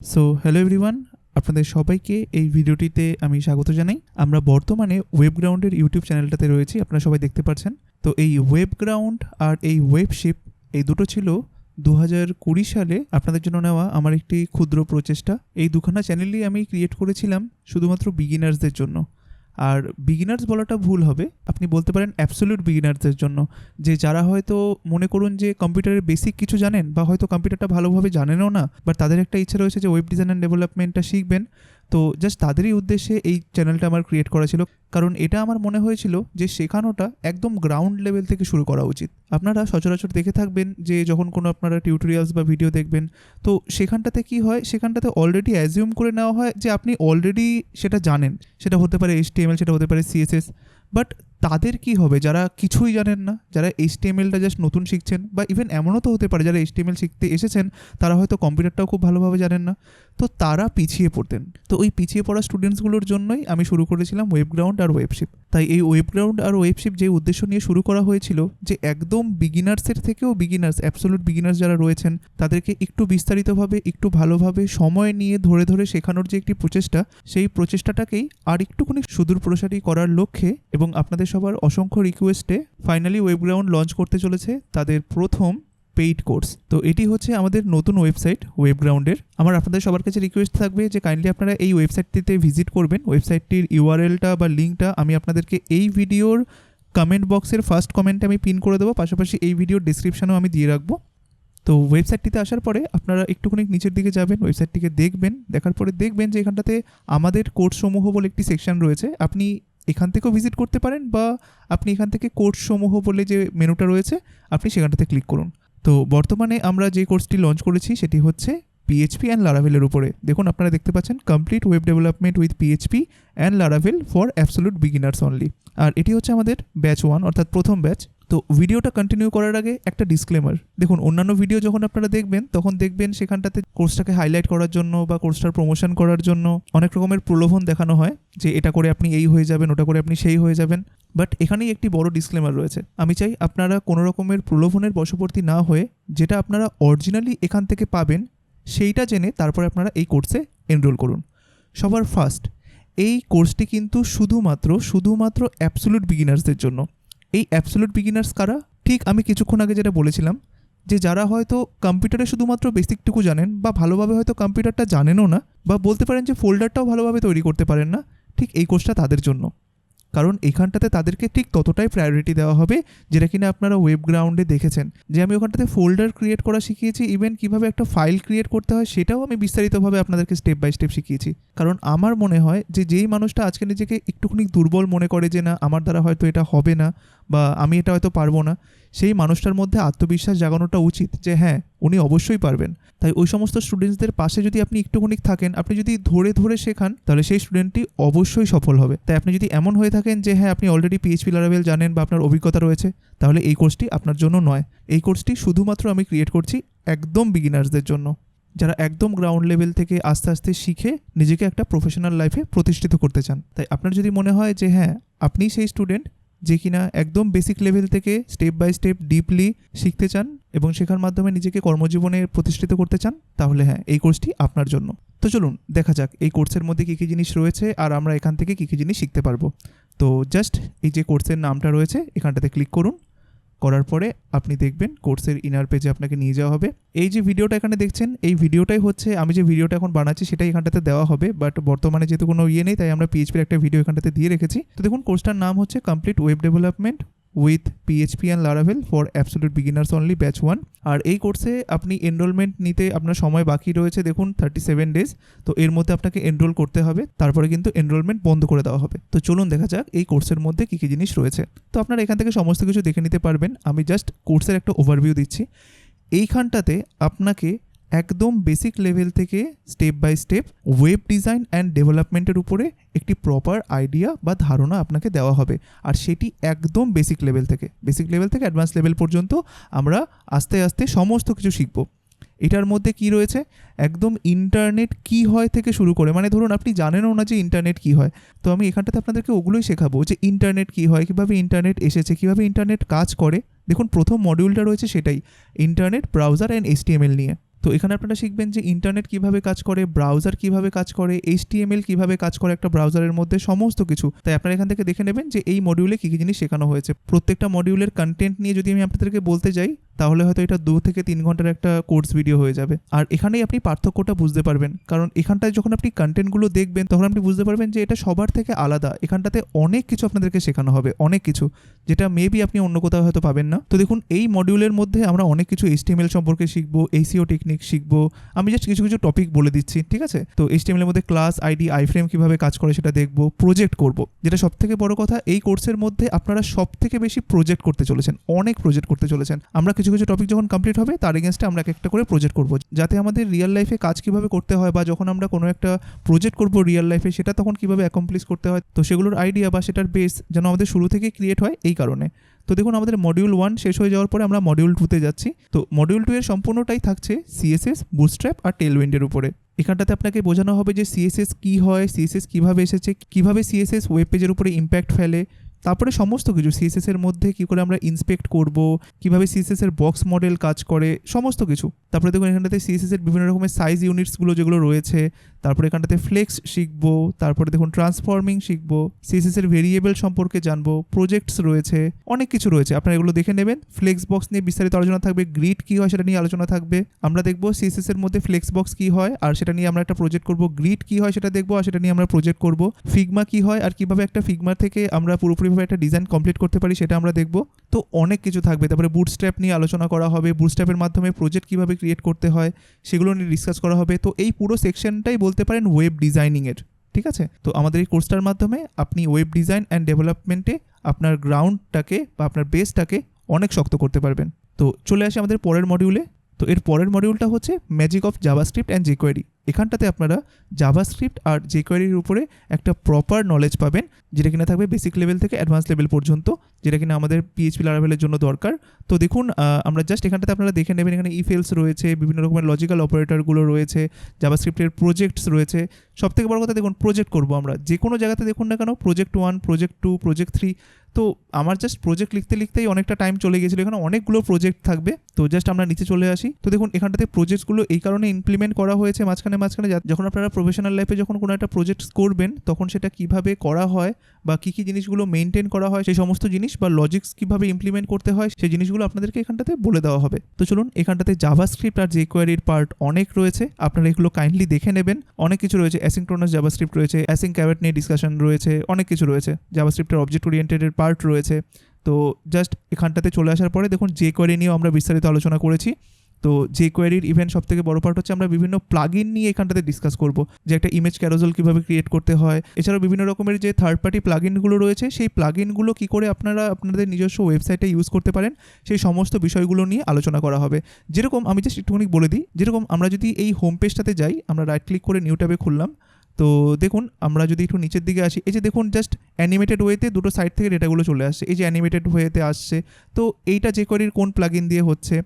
So hello everyone আপনাদের সবাইকে এই ভিডিওটিতে আমি স্বাগত জানাই। আমরা বর্তমানে ওয়েব গ্রাউন্ডের ইউটিউব চ্যানেলটাতে রয়েছি, আপনারা সবাই দেখতে পাচ্ছেন। তো এই ওয়েব গ্রাউন্ড আর এই ওয়েবশিপ এই দুটো ছিল দু হাজার কুড়ি সালে আপনাদের জন্য নেওয়া আমার একটি ক্ষুদ্র প্রচেষ্টা। এই দুখানা চ্যানেলই আমি ক্রিয়েট করেছিলাম শুধুমাত্র বিগিনার্সদের জন্য। আর বিগিনার্স বলাটা ভুল হবে। আপনি বলতে পারেন অ্যাবসোলিউট বিগিনার্সদের জন্য। যে যারা হয়তো মনে করুন যে কম্পিউটারের বেসিক কিছু জানেন বা হয়তো কম্পিউটারটা ভালোভাবে জানেনও না বাট তাদের একটা ইচ্ছা রয়েছে যে ওয়েব ডিজাইন অ্যান্ড ডেভেলপমেন্টটা শিখবেন। তো জাস্ট তাদেরই উদ্দেশ্যে এই চ্যানেলটা আমার ক্রিয়েট করা ছিল। কারণ এটা আমার মনে হয়েছিল যে শেখানোটা একদম গ্রাউন্ড লেভেল থেকে শুরু করা উচিত। আপনারা সচরাচর দেখে থাকবেন যে যখন কোনো আপনারা টিউটোরিয়ালস বা ভিডিও দেখবেন, তো সেখানটাতে কি হয়? সেখানটাতে অলরেডি অ্যাজিউম করে নেওয়া হয় যে আপনি অলরেডি সেটা জানেন। সেটা হতে পারে এইচটিএমএল সেটা হতে পারে সিএসএস বাট তাদের কি হবে? যারা কিছুই জানেন না, যারা এইচটিএমএলটা জাস্ট নতুন শিখছেন, বা ইভেন এমনও তো হতে পারে যারা এইচটিএমএল শিখতে এসেছেন, তারা হয়তো কম্পিউটারটাও খুব ভালোভাবে জানেন না। তো তারা পিছিয়ে পড়তেন। তো ওই পিছিয়ে পড়া স্টুডেন্টসগুলোর জন্যই আমি শুরু করেছিলাম ওয়েব গ্রাউন্ড আর ওয়েবশিপ তাই এই ওয়েব গ্রাউন্ড আর ওয়েবশিপ যে উদ্দেশ্য নিয়ে শুরু করা হয়েছিল, যে একদম বিগিনার্সের থেকেও বিগিনার্স অ্যাবসোলুট বিগিনার্স যারা রয়েছেন, তাদেরকে একটু বিস্তারিতভাবে, একটু ভালোভাবে সময় নিয়ে ধরে ধরে শেখানোর যে একটি প্রচেষ্টা, সেই প্রচেষ্টাটাকেই আর একটুখানি সুদূর প্রসারী করার লক্ষ্যে এবং আপনাদের সবার অসংখ্য রিকোয়েস্টে ফাইনালি ওয়েব গ্রাউন্ড লঞ্চ করতে চলেছে তাদের প্রথম পেইড কোর্স তো এটি হচ্ছে আমাদের নতুন ওয়েবসাইট ওয়েব গ্রাউন্ডের আমার আপনাদের সবার কাছে রিকোয়েস্ট থাকবে যে কাইন্ডলি আপনারা এই ওয়েবসাইটটিতে ভিজিট করবেন। ওয়েবসাইটটির ইউআরএলটা বা লিঙ্কটা আমি আপনাদেরকে এই ভিডিওর কমেন্ট বক্সের ফার্স্ট কমেন্টে আমি পিন করে দেবো। পাশাপাশি এই ভিডিওর ডিসক্রিপশানেও আমি দিয়ে রাখব। তো ওয়েবসাইটটিতে আসার পরে আপনারা একটুখানি নিচের দিকে যাবেন ওয়েবসাইটটিকে দেখবেন। দেখার পরে দেখবেন যে এখানটাতে আমাদের কোর্সসমূহ বলে একটি সেকশন রয়েছে। আপনি এখান থেকেও ভিজিট করতে পারেন বা আপনি এখান থেকে কোর্সসমূহ বলে যে মেনুটা রয়েছে, আপনি সেখানটাতে ক্লিক করুন। তো বর্তমানে আমরা যে কোর্সটি লঞ্চ করেছি সেটি হচ্ছে পিএইচপি অ্যান্ড লারাভেলের উপরে। দেখুন, আপনারা দেখতে পাচ্ছেন complete web development with PHP and Laravel for absolute beginners only আর এটি হচ্ছে আমাদের ব্যাচ ওয়ান অর্থাৎ প্রথম ব্যাচ তো ভিডিওটা কন্টিনিউ করার আগে একটা ডিসক্লেমার দেখুন, অন্যান্য ভিডিও যখন আপনারা দেখবেন, তখন দেখবেন সেখানটাতে কোর্সটাকে হাইলাইট করার জন্য বা কোর্সটার প্রমোশন করার জন্য অনেক রকমের প্রলোভন দেখানো হয় যে এটা করে আপনি এই হয়ে যাবেন, ওটা করে আপনি সেই হয়ে যাবেন। বাট এখানেই একটি বড় ডিসক্লেমার রয়েছে। আমি চাই আপনারা কোনো রকমের প্রলোভনের বশবর্তী না হয়ে যেটা আপনারা অরিজিনালি এখান থেকে পাবেন, সেইটা জেনে তারপরে আপনারা এই কোর্সে এনরোল করুন। সবার ফার্স্ট এই কোর্সটি কিন্তু শুধুমাত্র শুধুমাত্র অ্যাবসোলুট বিগিনার্সদের জন্য। এই অ্যাবসোলুট বিগিনার্স কারা? ঠিক আমি কিছুক্ষণ আগে যেটা বলেছিলাম, যে যারা হয়তো কম্পিউটারে শুধুমাত্র বেসিকটুকু জানেন বা ভালোভাবে হয়তো কম্পিউটারটা জানেনও না বা বলতে পারেন যে ফোল্ডারটাও ভালোভাবে তৈরি করতে পারেন না, ঠিক এই কোর্সটা তাদের জন্য। কারণ এখানটাতে তাদেরকে ঠিক ততটাই প্রায়োরিটি দেওয়া হবে যেটা কিনা আপনারা ওয়েব গ্রাউন্ডে দেখেছেন। যে আমি ওখানটাতে ফোল্ডার ক্রিয়েট করা শিখিয়েছি ইভেন কীভাবে একটা ফাইল ক্রিয়েট করতে হয় সেটাও আমি বিস্তারিতভাবে আপনাদেরকে স্টেপ বাই স্টেপ শিখিয়েছি। কারণ আমার মনে হয় যে যেই মানুষটা আজকে নিজেকে একটুখানি দুর্বল মনে করে যে না, আমার দ্বারা হয়তো এটা হবে না বা আমি এটা হয়তো পারব না, সেই মানুষটার মধ্যে আত্মবিশ্বাস জাগানোটা উচিত যে হ্যাঁ উনি অবশ্যই পারবেন। তাই ওই সমস্ত স্টুডেন্টসদের পাশে যদি আপনি একটুখানি থাকেন, আপনি যদি ধরে ধরে শেখান, তাহলে সেই স্টুডেন্টটি অবশ্যই সফল হবে। তাই আপনি যদি এমন হয়ে থাকেন যে হ্যাঁ আপনি অলরেডি পিএইচপি লারাভেল জানেন বা আপনার অভিজ্ঞতা রয়েছে, তাহলে এই কোর্সটি আপনার জন্য নয়। এই কোর্সটি শুধুমাত্র আমি ক্রিয়েট করছি একদম বিগিনার্সদের জন্য। যারা একদম গ্রাউন্ড লেভেল থেকে আস্তে আস্তে শিখে নিজেকে একটা প্রফেশনাল লাইফে প্রতিষ্ঠিত করতে চান। তাই আপনার যদি মনে হয় যে হ্যাঁ আপনি সেই স্টুডেন্ট যে কিনা একদম বেসিক লেভেল থেকে স্টেপ বাই স্টেপ ডিপলি শিখতে চান এবং শেখার মাধ্যমে নিজেকে কর্মজীবনে প্রতিষ্ঠিত করতে চান, তাহলে হ্যাঁ এই কোর্সটি আপনার জন্য। তো চলুন, দেখা যাক এই কোর্সের মধ্যে কী কী জিনিস রয়েছে আর আমরা এখান থেকে কী কী জিনিস শিখতে পারব। তো জাস্ট এই যে কোর্সের নামটা রয়েছে, এখানটাতে ক্লিক করুন। করার পরে আপনি দেখবেন কোর্সের ইনার পেজে আপনাকে নিয়ে যাওয়া হবে। এই যে ভিডিওটা এখানে দেখছেন, এই ভিডিওটাই হচ্ছে, আমি যে ভিডিওটা এখন বানাচ্ছি সেটাই এখানটাতে দেওয়া হবে বাট বর্তমানে যেহেতু কোনো ইয়ে নেই, তাই আমরা পিএইচপির একটা ভিডিও এখানটাতে দিয়ে রেখেছি। তো দেখুন, কোর্সটার নাম হচ্ছে complete web development with PHP and Laravel for absolute beginners only batch one আর এই কোর্সে আপনি এনরোলমেন্ট নিতে আপনার সময় বাকি রয়েছে, দেখুন থার্টি সেভেন ডেজ তো এর মধ্যে আপনাকে এনরোল করতে হবে, তারপরে কিন্তু এনরোলমেন্ট বন্ধ করে দেওয়া হবে। তো চলুন দেখা যাক এই কোর্সের মধ্যে কী কী জিনিস রয়েছে। তো আপনারা এখান থেকে সমস্ত কিছু দেখে নিতে পারবেন। আমি জাস্ট কোর্সের একটা ওভারভিউ দিচ্ছি। এইখানটাতে আপনাকে একদম বেসিক লেভেল থেকে step by step web design and ডেভেলপমেন্টের উপরে একটি প্রপার আইডিয়া বা ধারণা আপনাকে দেওয়া হবে। আর সেটি একদম বেসিক লেভেল থেকে। বেসিক লেভেল থেকে অ্যাডভান্স লেভেল পর্যন্ত আমরা আস্তে আস্তে সমস্ত কিছু শিখব। এটার মধ্যে কি রয়েছে? একদম ইন্টারনেট কি হয় থেকে শুরু করে মানে ধরুন আপনি জানেনও না যে ইন্টারনেট কি হয়। তো আমি এখানটাতে আপনাদেরকে ওগুলোই শেখাবো যে ইন্টারনেট কি হয়, কীভাবে ইন্টারনেট এসেছে, কীভাবে ইন্টারনেট কাজ করে। দেখুন, প্রথম মডিউলটা রয়েছে সেটাই ইন্টারনেট ব্রাউজার অ্যান্ড এইচটিএমএল নিয়ে। তো এখানে আপনারা শিখবেন যে ইন্টারনেট কীভাবে কাজ করে ব্রাউজার কীভাবে কাজ করে এইচটিএমএল কীভাবে কাজ করে একটা ব্রাউজারের মধ্যে সমস্ত কিছু। তাই আপনারা এখান থেকে দেখে নেবেন যে এই মডিউলে কী কী জিনিস শেখানো হয়েছে। প্রত্যেকটা মডিউলের কন্টেন্ট নিয়ে যদি আমি আপনাদেরকে বলতে যাই তাহলে হয়তো এটা দু থেকে তিন ঘণ্টার একটা কোর্স ভিডিও হয়ে যাবে। আর এখানেই আপনি পার্থক্যটা বুঝতে পারবেন। কারণ এখানটায় যখন আপনি কন্টেন্টগুলো দেখবেন, তখন আপনি বুঝতে পারবেন যে এটা সবার থেকে আলাদা। এখানটাতে অনেক কিছু আপনাদেরকে শেখানো হবে, অনেক কিছু, যেটা মেবি আপনি অন্য কোথাও হয়তো পাবেন না। তো দেখুন, এই মডিউলের মধ্যে আমরা অনেক কিছু এইচটিএমএল সম্পর্কে শিখব এইসিও টেকনিক শিখব। আমি জাস্ট কিছু কিছু টপিক বলে দিচ্ছি, ঠিক আছে? তো এইচটিএমএল এর মধ্যে ক্লাস আইডি আইফ্রেম কীভাবে কাজ করে সেটা দেখব প্রজেক্ট করব। যেটা সব থেকে বড় কথা, এই কোর্সের মধ্যে আপনারা সব থেকে বেশি প্রজেক্ট করতে চলেছেন, অনেক প্রজেক্ট করতে চলেছেন। আমরা কিছু কিছু কিছু টপিক যখন কমপ্লিট হবে, তার এগেনস্টে আমরা এক একটা করে প্রজেক্ট করব। যাতে আমাদের রিয়েল লাইফে কাজ কীভাবে করতে হয় বা যখন আমরা কোনো একটা প্রজেক্ট করব রিয়েল লাইফে সেটা তখন কীভাবে অ্যাকমপ্লিশ করতে হয়, তো সেগুলোর আইডিয়া বা সেটার বেস যেন আমাদের শুরু থেকে ক্রিয়েট হয় এই কারণে। তো দেখুন, আমাদের মডিউল ওয়ান শেষ হয়ে যাওয়ার পরে আমরা মডিউল টুতে যাচ্ছি। তো মডিউল টু এর সম্পূর্ণটাই থাকছে সিএসএস বুস্ট্র্যাপ আর টেলউইন্ডের উপরে। এখানটাতে আপনাকে বোঝানো হবে যে সিএসএস কী হয় সিএসএস কীভাবে এসেছে, কীভাবে সিএসএস ওয়েব পেজের উপরে ইম্প্যাক্ট ফেলে তারপরে সমস্ত কিছু সিএসএস এর মধ্যে কী করে আমরা ইন্সপেক্ট করব, কীভাবে সিএসএস এর বক্স মডেল কাজ করে, সমস্ত কিছু। তারপরে দেখুন এখানটাতে সিএসএস এর বিভিন্ন রকমের সাইজ ইউনিটসগুলো যেগুলো রয়েছে, তারপরে এখানটাতে ফ্লেক্স শিখব, তারপরে দেখুন ট্রান্সফর্মিং শিখব সিএসএস এর ভেরিয়েবল সম্পর্কে জানব প্রজেক্টস রয়েছে, অনেক কিছু রয়েছে। আপনারা এগুলো দেখে নেবেন ফ্লেক্স বক্স নিয়ে বিস্তারিত আলোচনা থাকবে গ্রিড কী হয় সেটা নিয়ে আলোচনা থাকবে, আমরা দেখব সিএসএস এর মধ্যে ফ্লেক্স বক্স কী হয়, আর সেটা নিয়ে আমরা একটা প্রজেক্ট করব গ্রিড কী হয় সেটা দেখব, আর সেটা নিয়ে আমরা প্রজেক্ট করব ফিগমা কী হয়, আর কীভাবে একটা ফিগমা থেকে আমরা পুরোপুরিভাবে একটা ডিজাইন কমপ্লিট করতে পারি, সেটা আমরা দেখব। তো অনেক কিছু থাকবে। তারপরে বুটস্ট্র্যাপ নিয়ে আলোচনা করা হবে বুটস্ট্র্যাপের মাধ্যমে প্রজেক্ট কীভাবে ক্রিয়েট করতে হয়, সেগুলো নিয়ে ডিসকাস করা হবে। তো এই পুরো সেকশনটাই বলতে পারেন ওয়েব ডিজাইনিংয়ের ঠিক আছে? তো আমাদের এই কোর্সটার মাধ্যমে আপনি ওয়েব ডিজাইন অ্যান্ড ডেভেলপমেন্টে আপনার গ্রাউন্ডটাকে বা আপনার বেসটাকে অনেক শক্ত করতে পারবেন। তো চলে আসি আমাদের পরের মডিউলে তো এর পরের মডিউলটা হচ্ছে magic of JavaScript and jQuery এখানটাতে আপনারা জাভাস্ক্রিপ্ট আর জেকোয়ারির উপরে একটা প্রপার নলেজ পাবেন, যেটা কিনা থাকবে বেসিক লেভেল থেকে অ্যাডভান্স লেভেল পর্যন্ত, যেটা কিনা আমাদের পিএইচপি লারাভেলের জন্য দরকার। তো দেখুন আমরা জাস্ট এখানটাতে আপনারা দেখে নেবেন, এখানে ইফেলস রয়েছে, বিভিন্ন রকমের লজিক্যাল অপারেটরগুলো রয়েছে জাভাস্ক্রিপ্টের প্রজেক্টস রয়েছে। সব থেকে বড় কথা দেখুন প্রজেক্ট করব আমরা। যে কোনো জায়গাতে দেখুন না কেন project one project two project three তো আমার জাস্ট প্রজেক্ট লিখতে লিখতেই অনেকটা টাইম চলে গিয়েছিল, এখানে অনেকগুলো প্রজেক্ট থাকবে। তো জাস্ট আমরা নিচে চলে আসি। তো দেখুন, এখানটাতে প্রজেক্টসগুলো এই কারণে ইমপ্লিমেন্ট করা হয়েছে, মাঝখানে মাঝখানে যা- যখন আপনারা প্রফেশনাল লাইফে যখন কোনো একটা প্রজেক্ট করবেন, তখন সেটা কীভাবে করা হয় বা কী কী জিনিসগুলো মেনটেন করা হয়, সেই সমস্ত জিনিস বা লজিক্স কীভাবে ইমপ্লিমেন্ট করতে হয়, সেই জিনিসগুলো আপনাদেরকে এখানটাতে বলে দেওয়া হবে। তো চলুন, এখানটাতে জাভাস্ক্রিপ্ট আর জেকোয়ারির পার্ট অনেক রয়েছে। আপনারা এগুলো কাইন্ডলি দেখে নেবেন। অনেক কিছু রয়েছে অ্যাসিংক্রোনাস জাভাস্ক্রিপ্ট রয়েছে অ্যাসিং ক্যাবেট নিয়ে ডিসকাশন রয়েছে, অনেক কিছু রয়েছে। জাভাস্ক্রিপ্টের অবজেক্ট ওরিয়েন্টেডের পার্ট রয়েছে। তো জাস্ট এখানটাতে চলে আসার পরে দেখুন যে কোয়ারি নিয়েও আমরা বিস্তারিত আলোচনা করেছি। তো যে কোয়ারির ইভেন্ট সব থেকে বড় পার্ট হচ্ছে আমরা বিভিন্ন প্লাগইন নিয়ে এখানটাতে ডিসকাস করব। যে একটা ইমেজ ক্যারোজল কীভাবে ক্রিয়েট করতে হয়, এছাড়াও বিভিন্ন রকমের যে থার্ড পার্টি প্লাগইনগুলো রয়েছে, সেই প্লাগ ইনগুলো কী করে আপনারা আপনাদের নিজস্ব ওয়েবসাইটে ইউজ করতে পারেন, সেই সমস্ত বিষয়গুলো নিয়ে আলোচনা করা হবে। যেরকম আমি জাস্ট একটুখানি বলে দিই, যেরকম আমরা যদি এই হোম পেজটাতে যাই, আমরা রাইট ক্লিক করে নিউ ট্যাবে খুললাম তো দেখুন, আমরা যদি একটু নিচের দিকে আসি, এই যে দেখুন জাস্ট অ্যানিমেটেড ওয়েতে দুটো সাইড থেকে ডেটাগুলো চলে আসছে। এই যে অ্যানিমেটেড ওয়েতে আসছে, তো এইটা যে কোয়ারির কোন প্লাগইন দিয়ে হচ্ছে,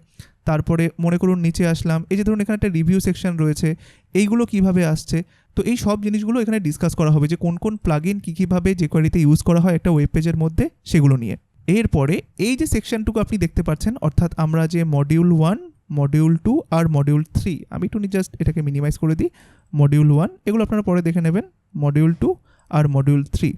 তারপরে মনে করুন নিচে আসলাম, এই যে ধরুন এখানে একটা রিভিউ সেকশন রয়েছে, এইগুলো কীভাবে আসছে? তো এই সব জিনিসগুলো এখানে ডিসকাস করা হবে যে কোন কোন প্লাগইন কী কীভাবে যে কোয়ারিতে ইউজ করা হয় একটা ওয়েব পেজের মধ্যে, সেগুলো নিয়ে। এরপরে এই যে সেকশনটুকু আপনি দেখতে পাচ্ছেন, অর্থাৎ আমরা যে মডিউল ওয়ান মডিউল টু আর মডিউল থ্রি আমি একটু জাস্ট এটাকে মিনিমাইজ করে দিই। মডিউল ওয়ান এগুলো আপনারা পরে দেখে নেবেন। মডিউল টু আর মডিউল থ্রি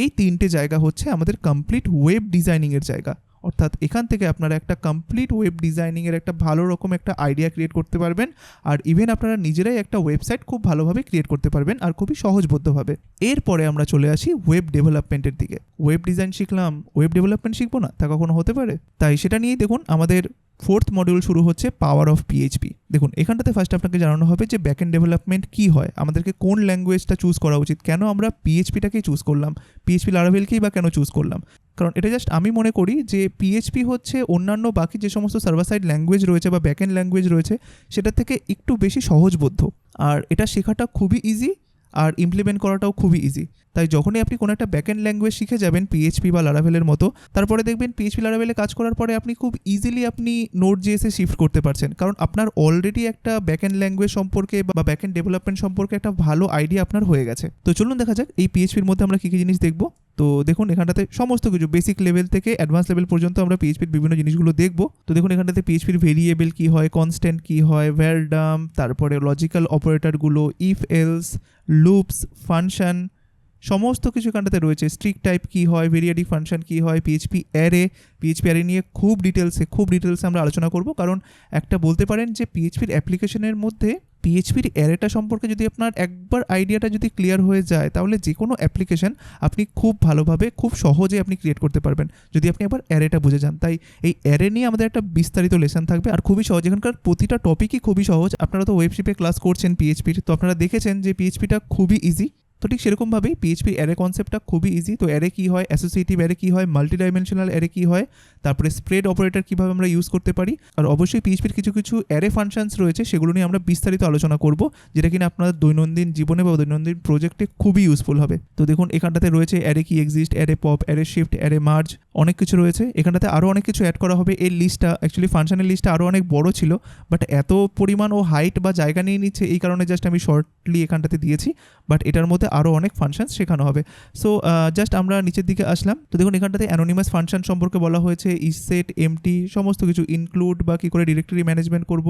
এই তিনটে জায়গা হচ্ছে আমাদের কমপ্লিট ওয়েব ডিজাইনিংয়ের জায়গা। অর্থাৎ এখান থেকে আপনারা একটা কমপ্লিট ওয়েব ডিজাইনিংয়ের একটা ভালো রকম একটা আইডিয়া ক্রিয়েট করতে পারবেন। আর ইভেন আপনারা নিজেরাই একটা ওয়েবসাইট খুব ভালোভাবে ক্রিয়েট করতে পারবেন আর খুবই সহজবদ্ধভাবে। এরপরে আমরা চলে আসি ওয়েব ডেভেলপমেন্টের দিকে। ওয়েব ডিজাইন শিখলাম। ওয়েব ডেভেলপমেন্ট শিখব না? তা কখনো হতে পারে? তাই সেটা নিয়েই দেখুন আমাদের ফোর্থ মডিউল শুরু হচ্ছে পাওয়ার অফ পিএইচপি দেখুন, এখানটাতে ফার্স্ট আপনাকে জানানো হবে যে ব্যাকএন্ড ডেভেলপমেন্ট কী হয়, আমাদেরকে কোন ল্যাঙ্গুয়েজটা চুজ করা উচিত, কেন আমরা পিএইচপিটাকেই চুজ করলাম পিএইচপি লারাভেলকেই বা কেন চুজ করলাম? কারণ এটা জাস্ট আমি মনে করি যে পিএইচপি হচ্ছে অন্যান্য বাকি যে সমস্ত সার্ভার সাইড ল্যাঙ্গুয়েজ রয়েছে বা ব্যাকএন্ড ল্যাঙ্গুয়েজ রয়েছে, সেটার থেকে একটু বেশি সহজবোধ্য। আর এটা শেখাটা খুবই ইজি আর ইমপ্লিমেন্ট করাটাও খুবই ইজি তাই যখনই আপনি কোনো একটা ব্যাকএন্ড ল্যাঙ্গুয়েজ শিখে যাবেন পিএইচপি বা লারাভেলের মতো, তারপরে দেখবেন পিএইচপি লারাভেলে কাজ করার পরে আপনি খুব ইজিলি আপনি নোট জিএসে শিফট করতে পারছেন। কারণ আপনার অলরেডি একটা ব্যাকএন্ড ল্যাঙ্গুয়েজ সম্পর্কে বা ব্যাকএন্ড ডেভেলপমেন্ট সম্পর্কে একটা ভালো আইডিয়া আপনার হয়ে গেছে। তো চলুন দেখা যাক এই পিএইচপির মধ্যে আমরা কী কী জিনিস দেখব। তো দেখুন, এখানটাতে সমস্ত কিছু বেসিক লেভেল থেকে অ্যাডভান্স লেভেল পর্যন্ত আমরা পিএইচপির বিভিন্ন জিনিসগুলো দেখব। তো দেখুন, এখানটাতে পিএইচপির ভেরিয়েবল কী হয় কনস্ট্যান্ট কী হয় ভ্যালডাম তারপরে লজিক্যাল অপারেটরগুলো ইফ এলস লুপস ফাংশন সমস্ত কিছু এখানটাতে রয়েছে। স্ট্রিক টাইপ কি হয় ভেরিয়াডিক ফাংশন কি হয় পিএইচপি অ্যারে পিএইচপি অ্যারে নিয়ে খুব ডিটেলসে খুব ডিটেলসে আমরা আলোচনা করব। কারণ একটা বলতে পারেন যে পিএইচপির অ্যাপ্লিকেশনের মধ্যে পিএইচপির অ্যারেটা সম্পর্কে যদি আপনার একবার আইডিয়াটা যদি ক্লিয়ার হয়ে যায়, তাহলে যে কোনো অ্যাপ্লিকেশন আপনি খুব ভালোভাবে, খুব সহজে আপনি ক্রিয়েট করতে পারবেন। যদি আপনি একবার অ্যারেটা বুঝে যান। তাই এই অ্যারে নিয়ে আমাদের একটা বিস্তারিত লেসন থাকবে। আর খুবই সহজ, এখানকার প্রতিটা টপিকই খুবই সহজ। আপনারা তো ওয়েবশিপে ক্লাস করছেন পিএইচপির তো আপনারা দেখেছেন যে পিএইচপিটা খুবই ইজি তো ঠিক সেরকমভাবেই পিএইচপি অ্যারে কনসেপ্টটা খুবই ইজি তো অ্যারে কী হয়? অ্যাসোসিয়েটিভ অ্যারে কী হয়? মাল্টি ডাইমেনশনাল অ্যারে কী হয়? তারপরে স্প্রেড অপারেটর কীভাবে আমরা ইউজ করতে পারি? আর অবশ্যই পিএইচপির কিছু কিছু অ্যারে ফাংশনস রয়েছে, সেগুলো নিয়ে আমরা বিস্তারিত আলোচনা করব, যেটা কিনা আপনার দৈনন্দিন জীবনে বা দৈনন্দিন প্রজেক্টে খুবই ইউজফুল হবে। তো দেখুন, এখানটাতে রয়েছে array key exist array pop array shift array merge অনেক কিছু রয়েছে। এখানটাতে আরও অনেক কিছু অ্যাড করা হবে। এই লিস্টটা অ্যাকচুয়ালি ফাংশনের লিস্টটা আরও অনেক বড় ছিল বাট এত পরিমাণ ও হাইট বা জায়গা নিয়ে নিচ্ছে, এই কারণে জাস্ট আমি শর্টলি এখানটাতে দিয়েছি বাট এটার মধ্যে আরও অনেক ফাংশনস শেখানো হবে। সো জাস্ট আমরা নিচের দিকে আসলাম। তো দেখুন, এখানটাতে অ্যানোনিমাস ফাংশন সম্পর্কে বলা হয়েছে ইসেট এমটি সমস্ত কিছু ইনক্লুড বা কী করে ডিরেক্টরি ম্যানেজমেন্ট করব,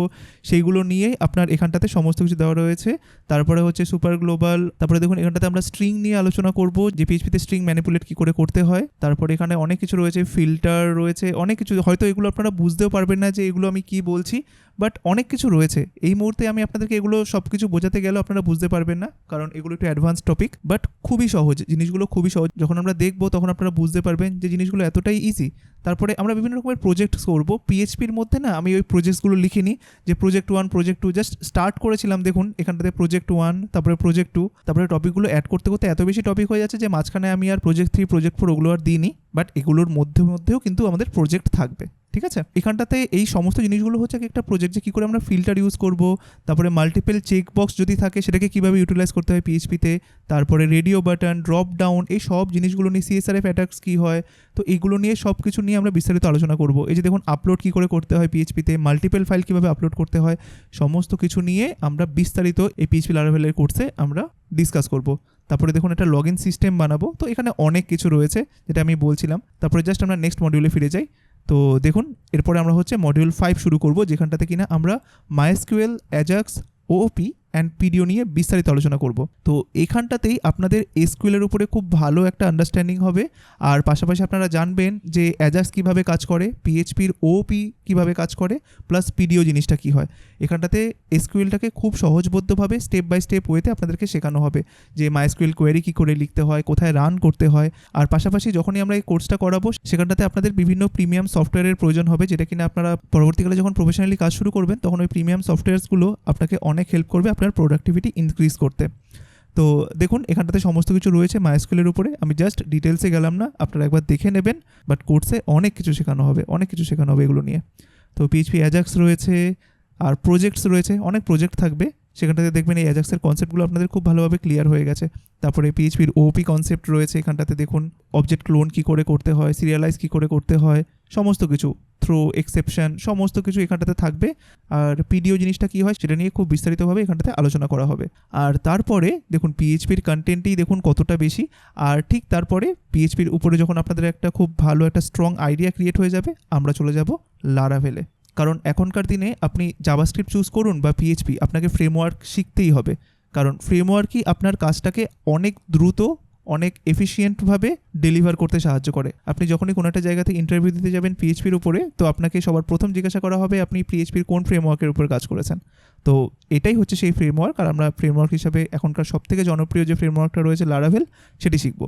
সেইগুলো নিয়েই আপনার এখানটাতে সমস্ত কিছু দেওয়া রয়েছে। তারপরে হচ্ছে সুপার গ্লোবাল তারপরে দেখুন, এখানটাতে আমরা স্ট্রিং নিয়ে আলোচনা করব, যে পিএইচপিতে স্ট্রিং ম্যানিপুলেট কী করে করতে হয়। তারপরে এখানে অনেক কিছু রয়েছে ফিল্টার রয়েছে, অনেক কিছু। হয়তো এগুলো আপনারা বুঝতেও পারবেন না যে এগুলো আমি কি বলছি। বাট অনেক কিছু রয়েছে। এই মুহূর্তে আমি আপনাদেরকে এগুলো সব কিছু বোঝাতে গেলেও আপনারা বুঝতে পারবেন না, কারণ এগুলো একটু অ্যাডভান্স টপিক বাট খুবই সহজ, জিনিসগুলো খুবই সহজ। যখন আমরা দেখব, তখন আপনারা বুঝতে পারবেন যে জিনিসগুলো এতটাই ইজি তারপরে আমরা বিভিন্ন রকমের প্রজেক্ট করব। পিএইচপির মধ্যে না, আমি ওই প্রজেক্টসগুলো লিখিনি, যে project one project two just start করেছিলাম, দেখুন, এখানটাতে প্রজেক্ট ওয়ান তারপরে প্রজেক্ট টু তারপরে টপিকগুলো অ্যাড করতে করতে এত বেশি টপিক হয়ে যাচ্ছে যে মাঝখানে আমি আর প্রজেক্ট থ্রি প্রজেক্ট ফোর ওগুলো আর দিইনি বাট এগুলোর মধ্যে মধ্যেও কিন্তু আমাদের প্রজেক্ট থাকবে। ঠিক আছে? এখানটাতে এই সমস্ত জিনিসগুলো হচ্ছে একটা প্রজেক্ট কী করে আমরা ফিল্টার ইউজ করব, তারপরে মাল্টিপল চেক বক্স যদি থাকে সেটাকে কীভাবে ইউটিলাইজ করতে হয় পিএইচপিতে তারপরে রেডিও বাটন ড্রপ ডাউন এই সব জিনিসগুলো নিয়ে সিএসআরএফ অ্যাটাক্স কী হয়, তো এইগুলো নিয়ে সব কিছু নিয়ে আমরা বিস্তারিত আলোচনা করব। এই যে দেখুন আপলোড কী করে করতে হয় পিএইচপিতে মাল্টিপল ফাইল কীভাবে আপলোড করতে হয়, সমস্ত কিছু নিয়ে আমরা বিস্তারিত এই পিএইচপি লারাভেলের কোর্সে আমরা ডিসকাস করব। তারপরে দেখুন, একটা লগ ইন সিস্টেম বানাবো, তো এখানে অনেক কিছু রয়েছে, যেটা আমি বলছিলাম। তারপরে জাস্ট আমরা নেক্সট মডিউলে ফিরে যাই। তো দেখুন, এরপরে আমরা হচ্ছে মডিউল ফাইভ শুরু করব, যেখানটাতে কিনা আমরা MySQL Ajax OOP and PDO নিয়ে বিস্তারিত আলোচনা করব। তো এখানটাতেই আপনাদের এসকিউএলের উপরে খুব ভালো একটা আন্ডারস্ট্যান্ডিং হবে। আর পাশাপাশি আপনারা জানবেন যে অ্যাজাক্স কীভাবে কাজ করে পিএইচপির ওপি কীভাবে কাজ করে প্লাস পিডিও জিনিসটা কী হয়। এখানটাতে এসকিউএলটাকে খুব সহজবদ্ধভাবে স্টেপ বাই স্টেপ ওয়েতে আপনাদেরকে শেখানো হবে যে মাইএসকিউএল কোয়েরি কী করে লিখতে হয়, কোথায় রান করতে হয়। আর পাশাপাশি যখনই আমরা এই কোর্সটা করাবো, সেখানটাতে আপনাদের বিভিন্ন প্রিমিয়াম সফটওয়্যারের প্রয়োজন হবে, যেটা কিনা আপনারা পরবর্তীকালে যখন প্রফেশনালি কাজ শুরু করবেন, তখন ওই প্রিমিয়াম সফটওয়্যারসগুলো আপনাকে অনেক হেল্প করবে। আপনার প্রোডাক্টিভিটি ইনক্রিজ করতে। তো দেখুন, এখানটাতে সমস্ত কিছু রয়েছে মাইস্কুলের উপরে। আমি জাস্ট ডিটেলসে গেলাম না, আপনারা একবার দেখে নেবেন। বাট কোর্সে অনেক কিছু শেখানো হবে, অনেক কিছু শেখানো হবে এগুলো নিয়ে। তো পিএইচপি অ্যাজাক্স রয়েছে, আর প্রজেক্টস রয়েছে, অনেক প্রজেক্ট থাকবে। সেখানটাতে দেখবেন এই অ্যাজাক্সের কনসেপ্টগুলো আপনাদের খুব ভালোভাবে ক্লিয়ার হয়ে গেছে। তারপরে পিএইচপির ওপি কনসেপ্ট রয়েছে, এখানটাতে দেখুন অবজেক্ট ক্লোন কী করে করতে হয় সিরিয়ালাইজ কী করে করতে হয়। সমস্ত কিছু থ্রো এক্সেপশন সমস্ত কিছু এখানটাতে থাকবে। আর পিডিও জিনিসটা কী হয়, সেটা নিয়ে খুব বিস্তারিতভাবে এখানটাতে আলোচনা করা হবে। আর তারপরে দেখুন পিএইচপির কন্টেন্টই দেখুন কতটা বেশি। আর ঠিক তারপরে পিএইচপির উপরে যখন আপনাদের একটা খুব ভালো একটা স্ট্রং আইডিয়া ক্রিয়েট হয়ে যাবে, আমরা চলে যাব লারাভেলে কারণ এখনকার দিনে আপনি জাভাস্ক্রিপ্ট চুজ করুন বা পিএইচপি আপনাকে ফ্রেমওয়ার্ক শিখতেই হবে। কারণ ফ্রেমওয়ার্কই আপনার কাজটাকে অনেক দ্রুত অনেক এফিসিয়েন্টভাবে ডেলিভার করতে সাহায্য করে। আপনি যখনই কোনো একটা জায়গাতে ইন্টারভিউ দিতে যাবেন পিএইচপির উপরে, তো আপনাকে সবার প্রথম জিজ্ঞাসা করা হবে, আপনি পিএইচপির কোন ফ্রেমওয়ার্কের উপর কাজ করেছেন। তো এটাই হচ্ছে সেই ফ্রেমওয়ার্ক আর আমরা ফ্রেমওয়ার্ক হিসাবে এখনকার সবথেকে জনপ্রিয় যে ফ্রেমওয়ার্কটা রয়েছে লারাভেল সেটি শিখব।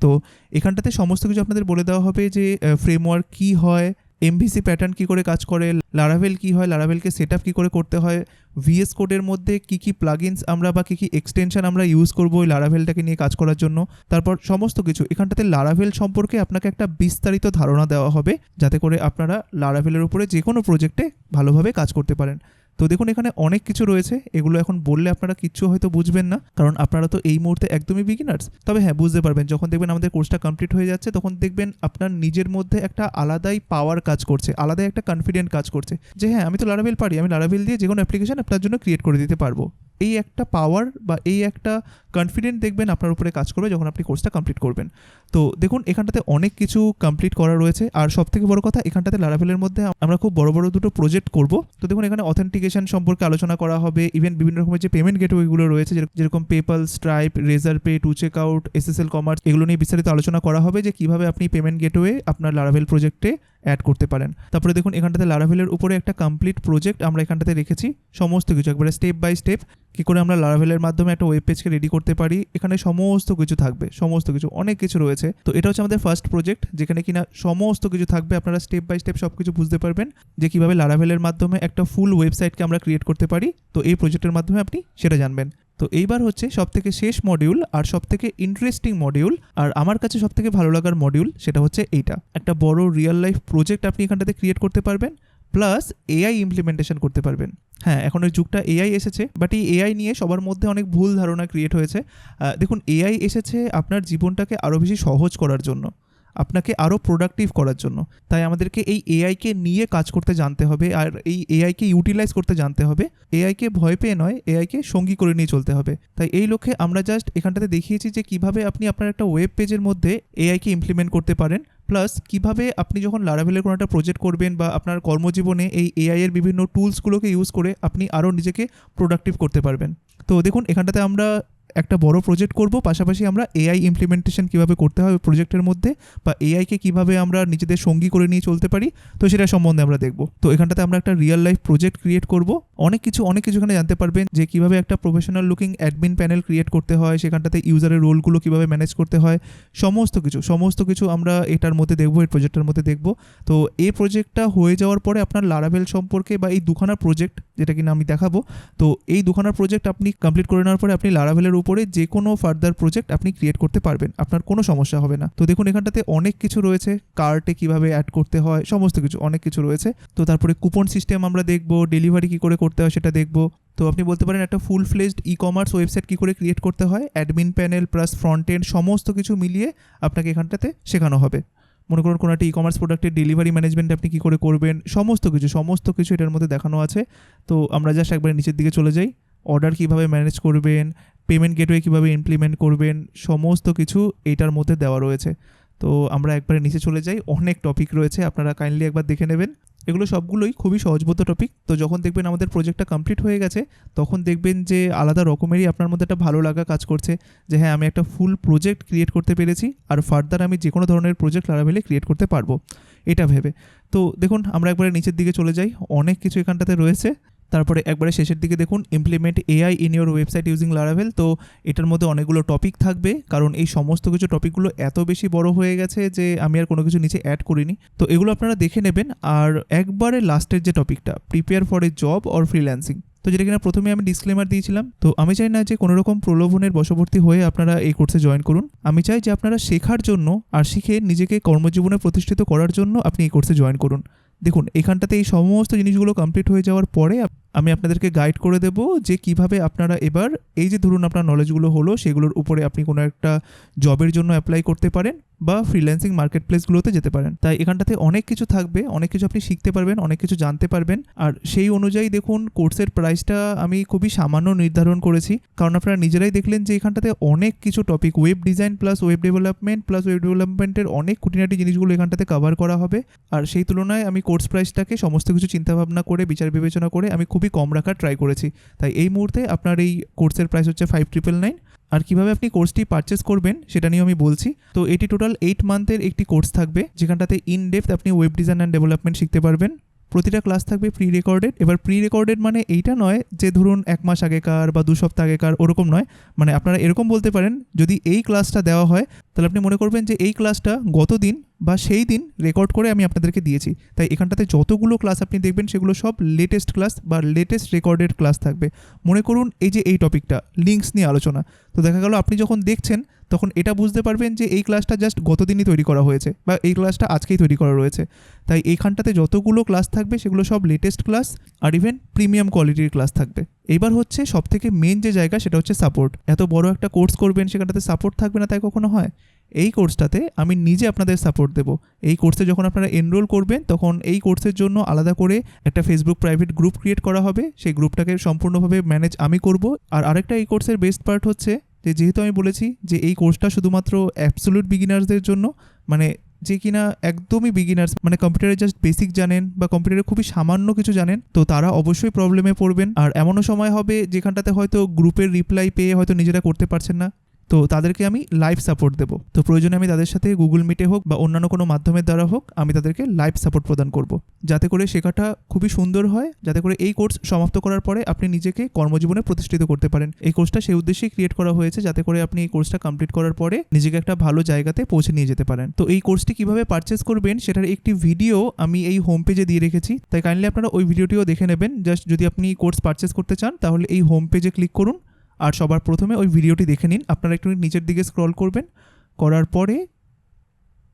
তো এখানটাতে সমস্ত কিছু আপনাদের বলে দেওয়া হবে যে ফ্রেমওয়ার্ক কী হয় এমভিসি প্যাটার্ন কী করে কাজ করে লারাভেল কী হয় লারাভেলকে সেট আপ কী করে করতে হয় ভিএস কোডের মধ্যে কী কী প্লাগিনস আমরা বা কী কী এক্সটেনশন আমরা ইউজ করব ওই লারাভেলটাকে নিয়ে কাজ করার জন্য। তারপর সমস্ত কিছু, এখানটাতে লারাভেল সম্পর্কে আপনাকে একটা বিস্তারিত ধারণা দেওয়া হবে, যাতে করে আপনারা লারাভেলের উপরে যে কোনো প্রজেক্টে ভালোভাবে কাজ করতে পারেন। তো দেখুন, এখানে অনেক কিছু রয়েছে। এগুলো এখন বললে আপনারা কিচ্ছু হয়তো বুঝবেন না, কারণ আপনারা তো এই মুহূর্তে একদমই বিগিনার্স তবে হ্যাঁ বুঝতে পারবেন, যখন দেখবেন আমাদের কোর্সটা কমপ্লিট হয়ে যাচ্ছে, তখন দেখবেন আপনার নিজের মধ্যে একটা আলাদাই পাওয়ার কাজ করছে, আলাদাই একটা কনফিডেন্ট কাজ করছে যে হ্যাঁ আমি তো লারাভেল পারি, আমি লারাভেল দিয়ে যে কোনো অ্যাপ্লিকেশন আপনার জন্য ক্রিয়েট করে দিতে পারব। এই একটা পাওয়ার বা এই একটা কনফিডেন্ট দেখবেন আপনার উপরে কাজ করবে যখন আপনি কোর্সটা কমপ্লিট করবেন। তো দেখুন, এখানটাতে অনেক কিছু কমপ্লিট করা রয়েছে। আর সব থেকে বড় কথা, এখানটাতে লারাভেলের মধ্যে আমরা খুব বড় বড় দুটো প্রজেক্ট করব। তো দেখুন, এখানে অথেন্টিকেশন সম্পর্কে আলোচনা করা হবে। ইভেন বিভিন্ন রকমের যে পেমেন্ট গেটওয়েগুলো রয়েছে যেরকম- PayPal Stripe Razorpay two checkout SSL Commerz এগুলো নিয়ে বিস্তারিত আলোচনা করা হবে যে কীভাবে আপনি পেমেন্ট গেটওয়ে আপনার লারাভেল প্রজেক্টে অ্যাড করতে পারেন। তারপরে দেখুন, এখানটাতে লারাভেলের উপরে একটা কমপ্লিট প্রজেক্ট আমরা এখানটাতে রেখেছি। সমস্ত কিছু, একবারে স্টেপ বাই স্টেপ কী করে আমরা লারাভেলের মাধ্যমে একটা ওয়েব পেজকে রেডি করতে পারি। এখানে সমস্ত কিছু থাকবে, সমস্ত কিছু, অনেক কিছু রয়েছে। তো এটা হচ্ছে আমাদের ফার্স্ট প্রজেক্ট যেখানে কিনা সমস্ত কিছু থাকবে, আপনারা স্টেপ বাই স্টেপ সব কিছু বুঝতে পারবেন যে কীভাবে লারাভেলের মাধ্যমে একটা ফুল ওয়েবসাইটকে আমরা ক্রিয়েট করতে পারি। তো এই প্রজেক্টের মাধ্যমে আপনি সেটা জানবেন। তো এইবার হচ্ছে সব থেকে শেষ মডিউল আর সব থেকে ইন্টারেস্টিং মডিউল আর আমার কাছে সব থেকে ভালো লাগার মডিউল সেটা হচ্ছে এইটা। একটা বড় রিয়েল লাইফ প্রজেক্ট আপনি এখানটাতে ক্রিয়েট করতে পারবেন প্লাস এআই ইমপ্লিমেন্টেশন করতে পারবেন। হ্যাঁ এখন ওই যুগটা এআই এসেছে বাট এই এআই নিয়ে সবার মধ্যে অনেক ভুল ধারণা ক্রিয়েট হয়েছে। দেখুন এআই এসেছে আপনার জীবনটাকে আরও বেশি সহজ করার জন্য। আপনাকে আরও প্রোডাক্টিভ করার জন্য। তাই আমাদেরকে এই এআইকে নিয়ে কাজ করতে জানতে হবে, আর এই এআইকে ইউটিলাইজ করতে জানতে হবে। এআইকে ভয় পেয়ে নয় এআইকে সঙ্গী করে নিয়ে চলতে হবে। তাই এই লক্ষ্যে আমরা জাস্ট এখানটাতে দেখিয়েছি যে কীভাবে আপনি আপনার একটা ওয়েব পেজের মধ্যে এআইকে ইমপ্লিমেন্ট করতে পারেন প্লাস কীভাবে আপনি যখন লারাভেলের কোনো একটা প্রজেক্ট করবেন বা আপনার কর্মজীবনে এই এআই এর বিভিন্ন টুলসগুলোকে ইউজ করে আপনি আরও নিজেকে প্রোডাক্টিভ করতে পারবেন। তো দেখুন, এখানটাতে আমরা একটা বড় প্রজেক্ট করব, পাশাপাশি আমরা এআই ইমপ্লিমেন্টেশন কীভাবে করতে হবে প্রজেক্টের মধ্যে বা এআইকে কীভাবে আমরা নিজেদের সঙ্গী করে নিয়ে চলতে পারি, তো সেটা সম্বন্ধে আমরা দেখব। তো এখানটাতে আমরা একটা রিয়েল লাইফ প্রজেক্ট ক্রিয়েট করব। অনেক কিছু অনেক কিছু এখানে জানতে পারবেন যে কীভাবে একটা professional looking admin panel create করতে হয়, সেখানটাতে ইউজারের রোলগুলো কীভাবে ম্যানেজ করতে হয়, সমস্ত কিছু সমস্ত কিছু আমরা এটার মধ্যে দেখব, এই প্রজেক্টের মধ্যে দেখব। তো এই প্রজেক্টটা হয়ে যাওয়ার পরে আপনার লারাভেল সম্পর্কে বা এই দুখানা প্রজেক্ট যেটা কিনা আমি দেখাবো, তো এই দুখানা প্রজেক্ট আপনি কমপ্লিট করে নেওয়ার পরে আপনি লারাভেলের উপরে যে কোনো ফার্দার প্রজেক্ট আপনি ক্রিয়েট করতে পারবেন, আপনার কোনো সমস্যা হবে না। তো দেখুন, এখানটাতে অনেক কিছু রয়েছে কার্টে কীভাবে অ্যাড করতে হয়, সমস্ত কিছু, অনেক কিছু রয়েছে। তো তারপরে কুপন সিস্টেম আমরা দেখব ডেলিভারি কী করে করতে হয় সেটা দেখব। তো আপনি বলতে পারেন একটা full fledged E commerce website কী করে ক্রিয়েট করতে হয় admin panel plus front end সমস্ত কিছু মিলিয়ে আপনাকে এখানটাতে শেখানো হবে। মনে করুন, কোনো একটা ই কমার্স প্রোডাক্টের ডেলিভারি ম্যানেজমেন্ট আপনি কী করে করবেন, সমস্ত কিছু সমস্ত কিছু এটার মধ্যে দেখানো আছে। তো আমরা জাস্ট একবার নিচের দিকে চলে যাই। অর্ডার কীভাবে ম্যানেজ করবেন পেমেন্ট গেটওয়ে কীভাবে ইমপ্লিমেন্ট করবেন, সমস্ত কিছু এইটার মধ্যে দেওয়া রয়েছে। তো আমরা একবারে নিচে চলে যাই, অনেক টপিক রয়েছে, আপনারা কাইন্ডলি একবার দেখে নেবেন। এগুলো সবগুলোই খুবই সহজবোধ্য টপিক তো যখন দেখবেন আমাদের প্রজেক্টটা কমপ্লিট হয়ে গেছে, তখন দেখবেন যে আলাদা রকমেরই আপনার মধ্যে একটা ভালো লাগা কাজ করছে যে হ্যাঁ আমি একটা ফুল প্রজেক্ট ক্রিয়েট করতে পেরেছি আর ফার্দার আমি যে কোনো ধরনের প্রজেক্ট লারাভেলে ক্রিয়েট করতে পারব। এটা ভেবে। তো দেখুন, আমরা একবারে নিচের দিকে চলে যাই। অনেক কিছু এখানটাতে রয়েছে। তারপরে একবারে শেষের দিকে দেখুন implement AI in your website using Laravel তো এটার মধ্যে অনেকগুলো টপিক থাকবে, কারণ এই সমস্ত কিছু টপিকগুলো এত বেশি বড় হয়ে গেছে যে আমি আর কোনো কিছু নিচে অ্যাড করিনি। তো এগুলো আপনারা দেখে নেবেন, আর একবারে লাস্টের যে টপিকটা prepare for a job or freelancing তো যেটা কিনা প্রথমে আমি ডিসক্লেমার দিয়েছিলাম, তো আমি চাই না যে কোনো রকম প্রলোভনের বশবর্তী হয়ে আপনারা এই কোর্সে জয়েন করুন। আমি চাই যে আপনারা শেখার জন্য আর শিখে নিজেকে কর্মজীবনে প্রতিষ্ঠিত করার জন্য আপনি এই কোর্সে জয়েন করুন। দেখুন, এখানটাতে এই সমস্ত জিনিসগুলো কমপ্লিট হয়ে যাওয়ার পরে আমি আপনাদেরকে গাইড করে দেব যে কীভাবে আপনারা এবার, এই যে ধরুন আপনার নলেজগুলো হলো, সেগুলোর উপরে আপনি কোনো একটা জবের জন্য অ্যাপ্লাই করতে পারেন। বা ফ্রিল্যান্সিং মার্কেট প্লেসগুলোতে যেতে পারেন। তাই এখানটাতে অনেক কিছু থাকবে, অনেক কিছু আপনি শিখতে পারবেন, অনেক কিছু জানতে পারবেন। আর সেই অনুযায়ী দেখুন, কোর্সের প্রাইসটা আমি খুবই সামান্য নির্ধারণ করেছি। কারণ আপনারা নিজেরাই দেখলেন যে এখানটাতে অনেক কিছু topic web design plus web development plus web ডেভেলপমেন্টের অনেক খুঁটিনাটি জিনিসগুলো এখানটাতে কভার করা হবে। আর সেই তুলনায় আমি কোর্স প্রাইসটাকে সমস্ত কিছু চিন্তাভাবনা করে, বিচার বিবেচনা করে আমি খুবই কম রাখার ট্রাই করেছি। তাই এই মুহূর্তে আপনার এই কোর্সের প্রাইস হচ্ছে ফাইভ ট্রিপল নাইন আর কীভাবে আপনি কোর্সটি পারচেস করবেন, সেটা নিয়েও আমি বলছি। তো এটি টোটাল এইট মান্থের একটি কোর্স থাকবে, যেখানটাতে ইন ডেপথ আপনি ওয়েব ডিজাইন অ্যান্ড ডেভেলপমেন্ট শিখতে পারবেন। প্রতিটা ক্লাস থাকবে প্রি রেকর্ডেড এবার প্রি রেকর্ডেড মানে এইটা নয় যে ধরুন এক মাস আগেকার বা দু সপ্তাহ আগেকার, ওরকম নয়। মানে আপনারা এরকম বলতে পারেন, যদি এই ক্লাসটা দেওয়া হয়, তাহলে আপনি মনে করবেন যে এই ক্লাসটা গত দিন বা সেই দিন রেকর্ড করে আমি আপনাদেরকে দিয়েছি। তাই এখানটাতে যতগুলো ক্লাস আপনি দেখবেন, সেগুলো সব লেটেস্ট ক্লাস বা লেটেস্ট রেকর্ডেড ক্লাস থাকবে। মনে করুন এই যে এই টপিকটা লিঙ্কস নিয়ে আলোচনা। তো দেখা গেল, আপনি যখন দেখছেন তখন এটা বুঝতে পারবেন যে এই ক্লাসটা জাস্ট গতদিনই তৈরি করা হয়েছে বা এই ক্লাসটা আজকেই তৈরি করা রয়েছে। তাই এইখানটাতে যতগুলো ক্লাস থাকবে সেগুলো সব লেটেস্ট ক্লাস আর ইভেন প্রিমিয়াম কোয়ালিটির ক্লাস থাকবে। এইবার হচ্ছে সব থেকে মেন যে জায়গা সেটা হচ্ছে সাপোর্ট এত বড় একটা কোর্স করবেন সেখানটাতে সাপোর্ট থাকবে না তাই কখনো হয়? এই কোর্সটাতে আমি নিজে আপনাদের সাপোর্ট দেবো। এই কোর্সে যখন আপনারা এনরোল করবেন তখন এই কোর্সের জন্য আলাদা করে একটা ফেসবুক প্রাইভেট গ্রুপ ক্রিয়েট করা হবে। সেই গ্রুপটাকে সম্পূর্ণভাবে ম্যানেজ আমি করব। আর আরেকটা এই কোর্সের বেস্ট পার্ট হচ্ছে যে যেহেতু আমি বলেছি যে এই কোর্সটা শুধুমাত্র অ্যাবসোলুট বিগিনার্সদের জন্য মানে যে কিনা একদমই বিগিনার্স মানে কম্পিউটারে জাস্ট বেসিক জানেন বা কম্পিউটারে খুবই সামান্য কিছু জানেন, তো তারা অবশ্যই প্রবলেমে পড়বেন। আর এমনও সময় হবে যেখানটাতে হয়তো গ্রুপের রিপ্লাই পেয়ে হয়তো নিজেরা করতে পারছেন না। তো তাদেরকে আমি লাইভ সাপোর্ট দেবো। তো প্রয়োজনে আমি তাদের সাথে গুগল মিটে হোক বা অন্যান্য কোনো মাধ্যমের দ্বারা হোক, আমি তাদেরকে লাইভ সাপোর্ট প্রদান করব। যাতে করে শেখাটা খুবই সুন্দর হয়, যাতে করে এই কোর্স সমাপ্ত করার পরে আপনি নিজেকে কর্মজীবনে প্রতিষ্ঠিত করতে পারেন। এই কোর্সটা সেই উদ্দেশ্যেই ক্রিয়েট করা হয়েছে, যাতে করে আপনি এই কোর্সটা কমপ্লিট করার পরে নিজেকে একটা ভালো জায়গাতে পৌঁছে নিয়ে যেতে পারেন। তো এই কোর্সটি কীভাবে পারচেস করবেন, সেটার একটি ভিডিও আমি এই হোম পেজে দিয়ে রেখেছি। তাই কাইন্ডলি আপনারা ওই ভিডিওটিও দেখে নেবেন। জাস্ট যদি আপনি কোর্স পারচেস করতে চান, তাহলে এই হোম পেজে ক্লিক করুন। আর সবার প্রথমে ওই ভিডিওটি দেখে নিন। আপনারা একটু নিচের দিকে স্ক্রল করবেন। করার পরে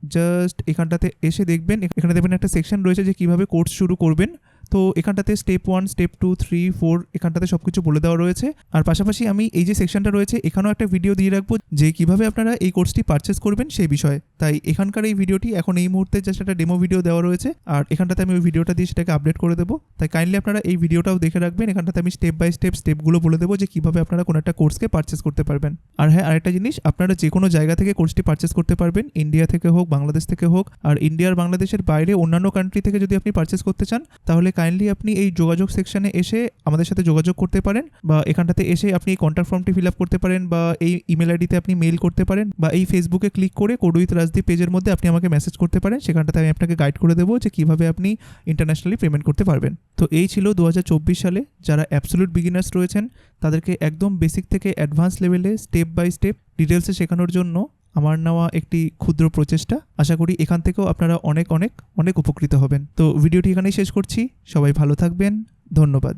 জাস্ট এখানটাতে এসে দেখবেন, এখানে দেখবেন একটা সেকশন রয়েছে যে কীভাবে কোর্স শুরু করবেন। তো এখানটাতে step one step two three four এখানটাতে সব কিছু বলে দেওয়া রয়েছে। আর পাশাপাশি আমি এই যে সেকশনটা রয়েছে, এখানেও একটা ভিডিও দিয়ে রাখব যে কীভাবে আপনারা এই কোর্সটি পারচেস করবেন সেই বিষয়ে। তাই এখানকার এই ভিডিওটি এখন এই মুহূর্তে জাস্ট একটা ডেমো ভিডিও দেওয়া রয়েছে। আর এখানটাতে আমি ওই ভিডিওটা দিয়ে সেটাকে আপডেট করে দেবো। তাই কাইন্ডলি আপনারা এই ভিডিওটাও দেখে রাখবেন। এখানটাতে আমি স্টেপ বাই স্টেপ স্টেপগুলো বলে দেবো যে কীভাবে আপনারা কোনো একটা কোর্সকে পারচেস করতে পারবেন। আর হ্যাঁ আরেকটা জিনিস, আপনারা যে কোনো জায়গা থেকে কোর্সটি পারচেস করতে পারবেন ইন্ডিয়া থেকে হোক বাংলাদেশ থেকে হোক, আর ইন্ডিয়ার বাংলাদেশের বাইরে অন্যান্য কান্ট্রি থেকে যদি আপনি পারচেস করতে চান, তাহলে কাইন্ডলি আপনি এই যোগাযোগ সেকশনে এসে আমাদের সাথে যোগাযোগ করতে পারেন বা এখানটাতে এসে আপনি এই কন্ট্যাক্ট ফর্মটি ফিল আপ করতে পারেন বা এই ইমেল আইডিতে আপনি মেল করতে পারেন বা এই ফেসবুকে ক্লিক করে কোডুইথ রাজদীপ পেজের মধ্যে আপনি আমাকে মেসেজ করতে পারেন। সেখানটাতে আমি আপনাকে গাইড করে দেবো যে কীভাবে আপনি ইন্টারন্যাশনালি পেমেন্ট করতে পারবেন। তো এই ছিল দু হাজার চব্বিশ সালে যারা অ্যাবসোলুট বিগিনার্স রয়েছেন, তাদেরকে একদম বেসিক থেকে অ্যাডভান্স লেভেলে স্টেপ বাই স্টেপ ডিটেলসে শেখানোর জন্য আমার নেওয়া একটি ক্ষুদ্র প্রচেষ্টা। আশা করি এখান থেকেও আপনারা অনেক অনেক অনেক উপকৃত হবেন। তো ভিডিওটি এখানেই শেষ করছি। সবাই ভালো থাকবেন। ধন্যবাদ।